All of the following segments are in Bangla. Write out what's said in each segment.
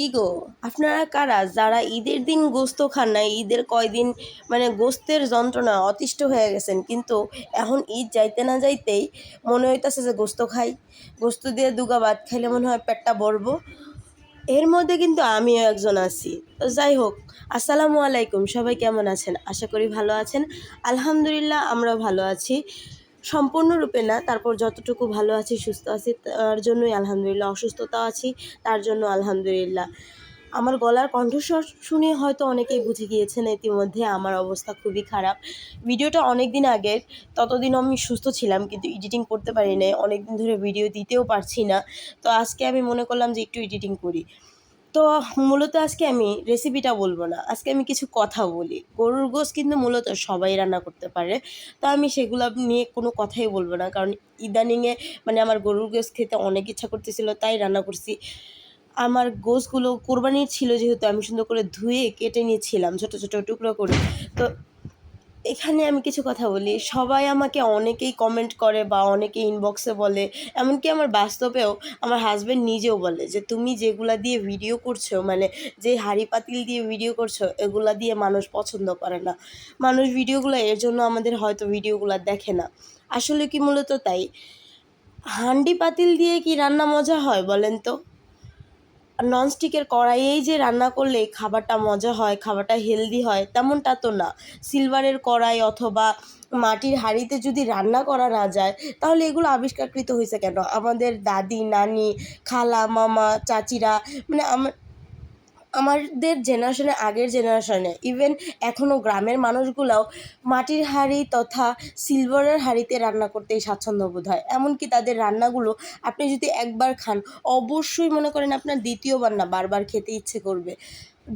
কি গো? আপনারা কারা? যারা ঈদের দিন গোস্ত খান না ঈদের কয়দিন মানে গোস্তের যন্ত্রণা, অতিষ্ঠ হয়ে গেছেন। কিন্তু এখন ঈদ যাইতে না যাইতেই মনে হইতাছে যে গোস্ত খাই। গোস্ত দিয়ে দুগা ভাত খাইলে মনে হয় পেটটা ভরবো। এর মধ্যে কিন্তু আমিও একজন আছি। তো যাই হোক, আসসালামু আলাইকুম। সবাই কেমন আছেন? আশা করি ভালো আছেন। আলহামদুলিল্লাহ আমরা ভালো আছি। সম্পূর্ণরূপে না, তারপর যতটুকু ভালো আছি, সুস্থ আছি, তার জন্যই আলহামদুলিল্লাহ, অসুস্থতা আছি, তার জন্য আলহামদুলিল্লাহ। আমার গলার কণ্ঠস্বর শুনে হয়তো অনেকেই বুঝে গিয়েছেন ইতিমধ্যে আমার অবস্থা খুবই খারাপ। ভিডিওটা অনেক দিন আগের ততদিন আমি সুস্থ ছিলাম, কিন্তু এডিটিং করতে পারি নাই অনেক দিন ধরে ভিডিও দিতেও পারছি না। তো আজকে আমি মনে করলাম যে একটু এডিটিং করি। তো মূলত আজকে আমি রেসিপিটা বলব না। আজকে আমি কিছু কথা বলি। গরুর গোশ কিন্তু মূলত সবাই রান্না করতে পারে। তো আমি সেগুলো নিয়ে কোনো কথাই বলব না। কারণ ইদানিংয়ে মানে আমার গরুর গোশ খেতে অনেক ইচ্ছা করতেছিল, তাই রান্না করছি। আমার গোশগুলো কোরবানির ছিল যেহেতু আমি সুন্দর করে ধুয়ে কেটে নিয়েছিলাম, ছোটো ছোটো টুকরো করে। তো এখানে আমি কিছু কথা বলি। সবাই আমাকে অনেকেই কমেন্ট করে বা অনেকে ইনবক্সে বলে। এমনকি আমার বাস্তবেও আমার হাজব্যান্ড নিজেও বলে যে, তুমি যেগুলা দিয়ে ভিডিও করছ মানে যে হাঁড়ি পাতিল দিয়ে ভিডিও করছ, এগুলা দিয়ে মানুষ পছন্দ করে না। মানুষ ভিডিওগুলো এর জন্য আমাদের হয়তো ভিডিওগুলো দেখে না। আসলে কি মূলত তাই? হান্ডি পাতিল দিয়ে কি রান্না মজা হয় বলেন তো? ননস্টিকের কড়াইয়েই যে রান্না করলে খাবারটা মজা হয়, খাবারটা হেলদি হয়, তেমনটা তো না। সিলভারের কড়াই অথবা মাটির হাঁড়িতে যদি রান্না করা না যায়, তাহলে এগুলো আবিষ্কারকৃত হয়েছে কেন? আমাদের দাদি, নানি, খালা, মামা, চাচিরা মানে আমার আমাদের জেনারেশনে আগের জেনারেশনে ইভেন এখনও গ্রামের মানুষগুলাও মাটির হাঁড়ি তথা সিলভারের হাঁড়িতে রান্না করতেই স্বাচ্ছন্দ্য বোধ হয়। এমনকি তাদের রান্নাগুলো আপনি যদি একবার খান, অবশ্যই মনে করেন আপনার দ্বিতীয়বার না বারবার খেতে ইচ্ছে করবে।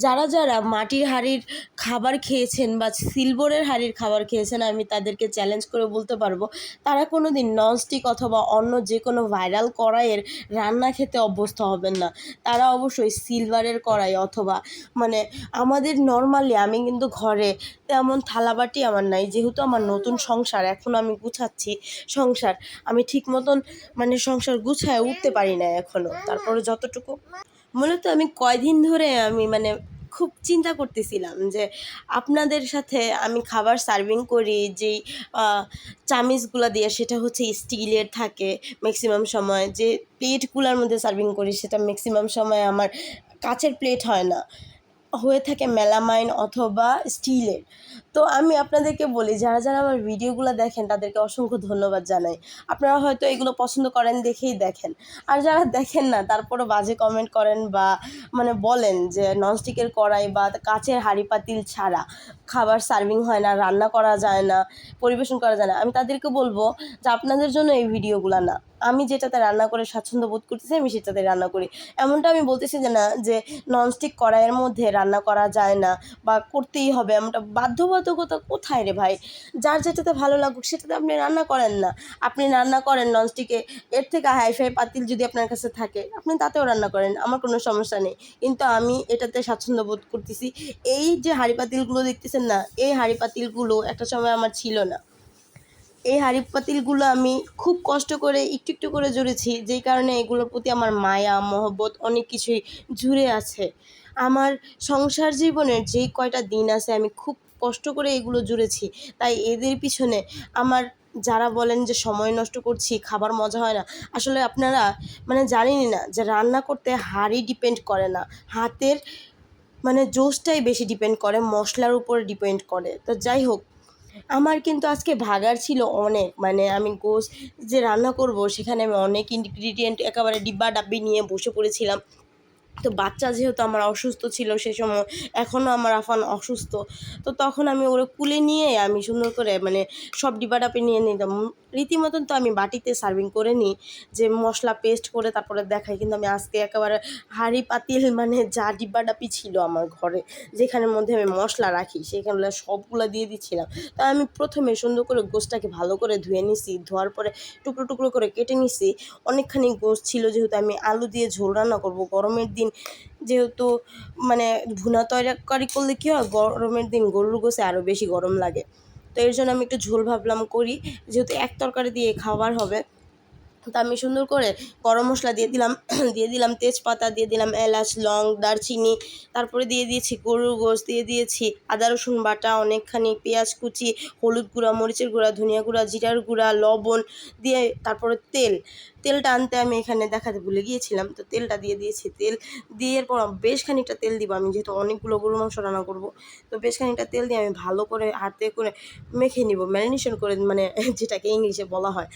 যারা যারা মাটির হাঁড়ির খাবার খেয়েছেন বা সিলভারের হাঁড়ির খাবার খেয়েছেন, আমি তাদেরকে চ্যালেঞ্জ করে বলতে পারব, তারা কোনো দিন ননস্টিক অথবা অন্য যে কোনো ভাইরাল কড়াইয়ের রান্না খেতে অভ্যস্ত হবেন না। তারা অবশ্যই সিলভারের কড়াই অথবা মানে আমাদের নর্মালি আমি কিন্তু ঘরে তেমন থালাবাটি আমার নাই, যেহেতু আমার নতুন সংসার, এখন আমি গুছাচ্ছি সংসার, আমি ঠিক মতন মানে সংসার গুছায় উঠতে পারি না এখনও তারপরে যতটুকু। মূলত আমি কয়দিন ধরে আমি মানে খুব চিন্তা করতেছিলাম যে আপনাদের সাথে আমি খাবার সার্ভিং করি, যেই চামিচগুলো দিয়ে সেটা হচ্ছে স্টিলের থাকে ম্যাক্সিমাম সময়, যে প্লেটগুলোর মধ্যে সার্ভিং করি সেটা ম্যাক্সিমাম সময় আমার কাচের প্লেট হয় না। হয়ে থাকে মেলামাইন অথবা স্টিলের। তো আমি আপনাদেরকে বলি, যারা যারা আমার ভিডিওগুলো দেখেন, তাদেরকে অসংখ্য ধন্যবাদ জানাই। আপনারা হয়তো এগুলো পছন্দ করেন দেখেই দেখেন। আর যারা দেখেন না, তারপরও বাজে কমেন্ট করেন বা মানে বলেন যে ননস্টিকের কড়াই বা কাচের হাঁড়ি পাতিল ছাড়া খাবার সার্ভিং হয় না, রান্না করা যায় না, পরিবেশন করা যায় না। আমি তাদেরকে বলব যে আপনাদের জন্য এই ভিডিওগুলো না। আমি যেটাতে রান্না করে স্বাচ্ছন্দ্য বোধ করতেছি, আমি সেটাতে রান্না করি। এমনটা আমি বলতেছি যে না, যে ননস্টিক কড়াইয়ের মধ্যে রান্না করা যায় না বা করতেই হবে এমনটা। বাধ্যবাধকতা কোথায় রে ভাই? যার যেটাতে ভালো লাগুক সেটাতে আপনি রান্না করেন না। আপনি রান্না করেন ননস্টিকে এর থেকে হাইফাই পাতিল যদি আপনার কাছে থাকে, আপনি তাতেও রান্না করেন, আমার কোনো সমস্যা নেই। কিন্তু আমি এটাতে স্বাচ্ছন্দ্য বোধ করতেছি, এই যে হাঁড়ি পাতিলগুলো দেখতেছেন না, এই হাঁড়ি পাতিলগুলো একটা সময় আমার ছিল না। এই হাঁড়ি পাতিলগুলো আমি খুব কষ্ট করে একটু একটু করে জুড়েছি, যেই কারণে এগুলোর প্রতি আমার মায়া, মহব্বত অনেক কিছুই জুড়ে আছে। আমার সংসার জীবনের যেই কয়টা দিন আছে, আমি খুব কষ্ট করে এগুলো জুড়েছি। তাই এদের পিছনে আমার যারা বলেন যে সময় নষ্ট করছি, খাবার মজা হয় না, আসলে আপনারা মানে জানেনই না যে রান্না করতে হাঁড়ি ডিপেন্ড করে না। হাতের মানে জোশটাই বেশি ডিপেন্ড করে, মশলার উপরে ডিপেন্ড করে। তো যাই হোক আমার কিন্তু আজকে ভাগার ছিল অনেক। মানে আমি গোশ যে রান্না করব, সেখানে আমি অনেক ইনগ্রিডিয়েন্ট একেবারে ডিব্বা ডাব্বি নিয়ে বসে পড়েছিলাম। তো বাচ্চা যেহেতু আমার অসুস্থ ছিল সে সময় এখনও আমার আফান অসুস্থ। তো তখন আমি ওরা কুলে নিয়ে আমি সুন্দর করে মানে সব ডিব্বা ডাব্বি নিয়ে নিতাম। রীতিমতন তো আমি বাটিতে সার্ভিং করে নিই, যে মশলা পেস্ট করে তারপরে দেখাই। কিন্তু আমি আজকে একেবারে হাঁড়ি পাতিল মানে যা ডিব্বাডাপি ছিল আমার ঘরে, যেখানের মধ্যে আমি মশলা রাখি সেখানে সবগুলো দিয়ে দিচ্ছিলাম। তাই আমি প্রথমে সুন্দর করে গোশটাকে ভালো করে ধুয়ে নিছি, ধোয়ার পরে টুকরো টুকরো করে কেটে নিছি। অনেকখানি গোশ ছিল যেহেতু আমি আলু দিয়ে ঝোল রান্না করব, গরমের দিন যেহেতু মানে ভুনা তরকারি করলে কী হয়, গরমের দিন গরুর গোশে আরও বেশি গরম লাগে। তো এর জন্য আমি একটু ঝোল ভাবলাম করি যেহেতু এক তরকারি দিয়ে খাবার হবে। তো আমি সুন্দর করে গরম মশলা দিয়ে দিলাম দিয়ে দিলাম তেজপাতা, দিয়ে দিলাম এলাচ, লং, দারচিনি, তারপরে দিয়ে দিয়েছি গরুর গোশ, দিয়ে দিয়েছি আদা, রসুন বাটা, অনেকখানি পেঁয়াজ কুচি, হলুদ গুঁড়া, মরিচের গুঁড়া, ধনিয়া গুঁড়া, জিরার গুঁড়া, লবণ দিয়ে তারপরে তেল। তেলটা আনতে আমি এখানে দেখাতে ভুলে গিয়েছিলাম, তো তেলটা দিয়ে দিয়েছি তেল। দিয়ে পর বেশ খানিকটা তেল দিব আমি, যেহেতু অনেকগুলো গরু মাংস রান্না করব, তো বেশ খানিকটা তেল দিয়ে আমি ভালো করে হাতে করে মেখে নিব, ম্যারিনেশন করে মানে যেটাকে ইংলিশে বলা হয়।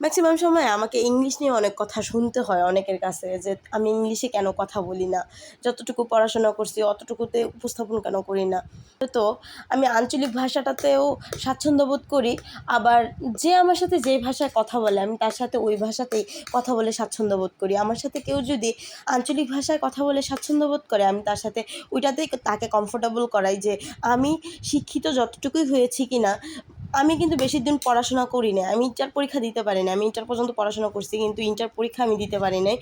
ম্যাক্সিমাম সময় আমাকে ইংলিশ নিয়ে অনেক কথা শুনতে হয় অনেকের কাছে যে, আমি ইংলিশে কেন কথা বলি না? যতটুকু পড়াশোনা করছি, অতটুকুতে উপস্থাপন কেন করি না? তো আমি আঞ্চলিক ভাষাটাতেও স্বাচ্ছন্দ্য বোধ করি। আবার যে আমার সাথে যে ভাষায় কথা বলে, আমি তার সাথে ওই ভাষাতেই কথা বলে স্বাচ্ছন্দ্য বোধ করি। আমার সাথে কেউ যদি আঞ্চলিক ভাষায় কথা বলে স্বাচ্ছন্দ্য বোধ করে, আমি তার সাথে ওইটাতেই তাকে কমফোর্টেবল করাই যে, আমি শিক্ষিত যতটুকুই হয়েছি কি না আমি কিন্তু বেশি দিন পড়াশোনা করি না আমি ইন্টার পরীক্ষা দিতে পারি না আমি ইন্টার পর্যন্ত পড়াশোনা করছি, কিন্তু ইন্টার পরীক্ষা আমি দিতে পারি নাই।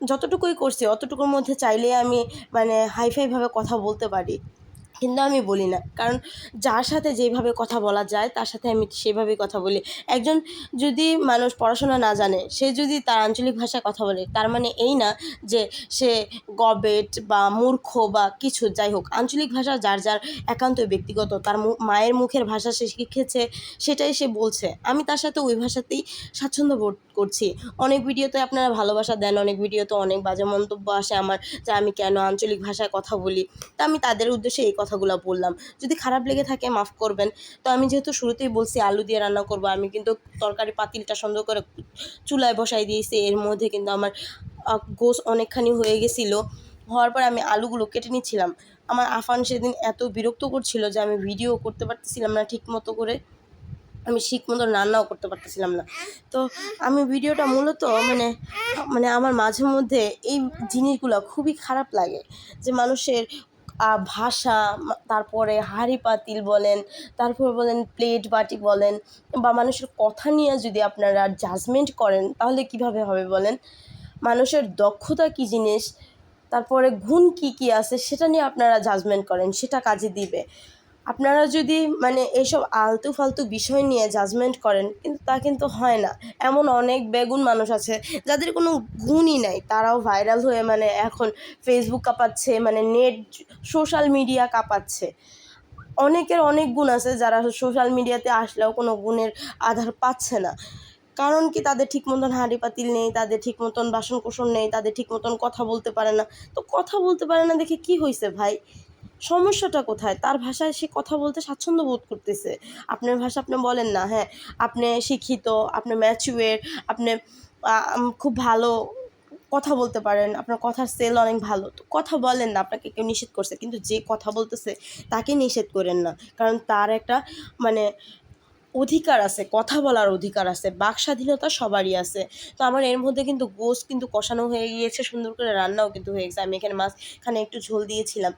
যতটুকুই করছি, অতটুকুর মধ্যে চাইলে আমি মানে হাইফাইভাবে কথা বলতে পারি। কিন্তু আমি বলি না। কারণ যার সাথে যেভাবে কথা বলা যায়, তার সাথে আমি সেভাবেই কথা বলি। একজন যদি মানুষ পড়াশোনা না জানে, সে যদি তার আঞ্চলিক ভাষায় কথা বলে, তার মানে এই না যে সে গবেট বা মূর্খ বা কিছু, যাই হোক। আঞ্চলিক ভাষা যার যার একান্ত ব্যক্তিগত, তার মায়ের মুখের ভাষা সে শিখেছে, সেটাই সে বলছে। আমি তার সাথে ওই ভাষাতেই স্বাচ্ছন্দ্য বোধ করছি। অনেক ভিডিওতে আপনারা ভালোবাসা দেন, অনেক ভিডিওতে অনেক বাজে মন্তব্য আসে আমার যে আমি কেন আঞ্চলিক ভাষায় কথা বলি। তা আমি তাদের উদ্দেশ্যে এই কথাগুলো বললাম। যদি খারাপ লেগে থাকে মাফ করবেন। তো আমি যেহেতু শুরুতেই বলছি আলু দিয়ে রান্না করব, আমি কিন্তু তরকারি পাতিলটা সুন্দর করে চুলায় বসাই দিয়েছি। এর মধ্যে কিন্তু আমার গোস অনেকখানি হয়ে গেছিল। হওয়ার পর আমি আলুগুলো কেটে নিচ্ছিলাম। আমার আফান সেদিন এত বিরক্ত করছিল যে আমি ভিডিও করতে পারতেছিলাম না ঠিক মতো করে। আমি ঠিক মতো রান্নাও করতে পারতেছিলাম না। তো আমি ভিডিওটা মূলত মানে মানে আমার মাঝে মধ্যে এই জিনিসগুলো খুবই খারাপ লাগে। যে মানুষের ভাষা তারপরে হাঁড়ি পাতিল বলেন, তারপর বলেন প্লেট বাটি বলেন, বা মানুষের কথা নিয়ে যদি আপনারা জাজমেন্ট করেন, তাহলে কীভাবে হবে বলেন? মানুষের দক্ষতা কী জিনিস? তারপরে গুণ কী কী আছে, সেটা নিয়ে আপনারা জাজমেন্ট করেন, সেটা কাজে দিবে। আপনারা যদি মানে এইসব আলতু ফালতু বিষয় নিয়ে জাজমেন্ট করেন, কিন্তু তা কিন্তু হয় না। এমন অনেক বেগুন মানুষ আছে, যাদের কোনো গুণই নাই। তারাও ভাইরাল হয়ে মানে এখন ফেসবুক কাঁপাচ্ছে মানে নেট সোশ্যাল মিডিয়া কাঁপাচ্ছে। অনেকের অনেক গুণ আছে, যারা সোশ্যাল মিডিয়াতে আসলেও কোনো গুণের আধার পাচ্ছে না। কারণ কি? তাদের ঠিক মতন হাঁড়ি পাতিল নেই, তাদের ঠিক মতন বাসন কোসন নেই, তাদের ঠিক মতন কথা বলতে পারে না। তো কথা বলতে পারে না দেখে কি হয়েছে ভাই? সমস্যাটা কোথায়? তার ভাষায় সে কথা বলতে স্বাচ্ছন্দ্য বোধ করতেছে। আপনার ভাষা আপনি বলেন না হ্যাঁ আপনি শিক্ষিত, আপনি ম্যাচুয়ের আপনি খুব ভালো কথা বলতে পারেন, আপনার কথার সেল অনেক ভালো। তো কথা বলেন না, আপনাকে কেউ নিষেধ করছে, কিন্তু যে কথা বলতেছে তাকে নিষেধ করেন না। কারণ তার একটা মানে অধিকার আছে, কথা বলার অধিকার আছে, বাক স্বাধীনতা সবারই আছে। তো আমার এর মধ্যে কিন্তু গোস কিন্তু কষানো হয়ে গিয়েছে, সুন্দর করে রান্নাও কিন্তু হয়ে গেছে। আমি এখানে মাছখানে একটু ঝোল দিয়েছিলাম।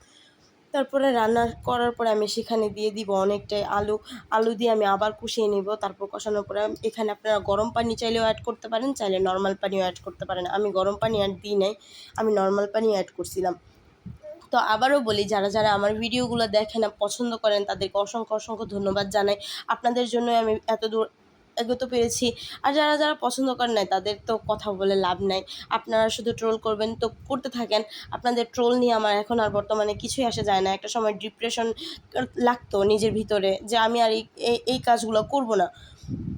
তারপরে রান্না করার পরে আমি সেখানে দিয়ে দিব অনেকটাই আলু। আলু দিয়ে আমি আবার কষিয়ে নিব, তারপর কষানোর পরে এখানে আপনারা গরম পানি চাইলেও অ্যাড করতে পারেন, চাইলে নর্মাল পানিও অ্যাড করতে পারেন। আমি গরম পানি অ্যাড দিই নাই, আমি নর্মাল পানি অ্যাড করছিলাম। তো আবারও বলি, যারা যারা আমার ভিডিওগুলো দেখেন পছন্দ করেন, তাদেরকে অসংখ্য অসংখ্য ধন্যবাদ জানাই। আপনাদের জন্যই আমি এত দূর এগোতে পেরেছি। আর যারা যারা পছন্দ করেন নাই, তাদের তো কথা বলে লাভ নাই। আপনারা শুধু ট্রোল করবেন তো করতে থাকেন। আপনাদের ট্রোল নিয়ে আমার এখন আর বর্তমানে কিছুই আসা যায় না। একটা সময় ডিপ্রেশন লাগতো নিজের ভিতরে যে আমি আর এই, এই- কাজগুলো করব না।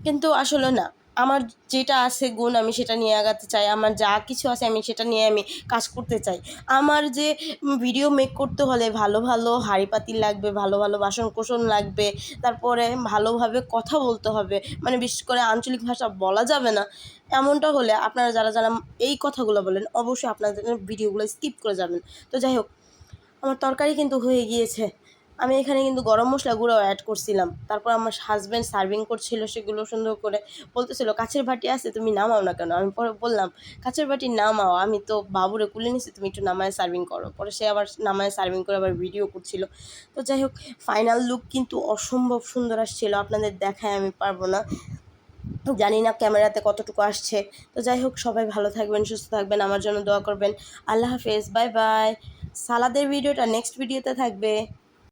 কিন্তু আসলে না। আমার যেটা আছে গুণ, আমি সেটা নিয়ে আগাতে চাই। আমার যা কিছু আছে, আমি সেটা নিয়ে আমি কাজ করতে চাই। আমার যে ভিডিও মেক করতে হলে ভালো ভালো হাঁড়ি পাতিল লাগবে, ভালো ভালো বাসন কোসন লাগবে, তারপরে ভালোভাবে কথা বলতে হবে। মানে বিশেষ করে আঞ্চলিক ভাষা বলা যাবে না। এমনটা হলে আপনারা যারা যারা এই কথাগুলো বলেন, অবশ্যই আপনাদের ভিডিওগুলো স্কিপ করে যাবেন। তো যাই হোক, আমার তরকারি কিন্তু হয়ে গিয়েছে। আমি এখানে কিন্তু গরম মশলা গুঁড়ো অ্যাড করছিলাম। তারপর আমার হাজব্যান্ড সার্ভিং করছিল সেগুলো সুন্দর করে। বলতেছিল কাছের বাটি আছে, তুমি নামাও না কেন? আমি পরে বললাম কাছের বাটি নামাও আমি তো বাবুরে কুলে নিছি, তুমি একটু নামায় সার্ভিং করো। পরে সে আবার নামায় সার্ভিং করে আবার ভিডিও করছিল। তো যাই হোক ফাইনাল লুক কিন্তু অসম্ভব সুন্দর আসছিল, আপনাদের দেখায় আমি পারব না। জানি না ক্যামেরাতে কতটুকু আসছে। তো যাই হোক, সবাই ভালো থাকবেন, সুস্থ থাকবেন, আমার জন্য দোয়া করবেন। আল্লাহ হাফেজ, বাই বাই। সালাদের ভিডিওটা নেক্সট ভিডিওতে থাকবে।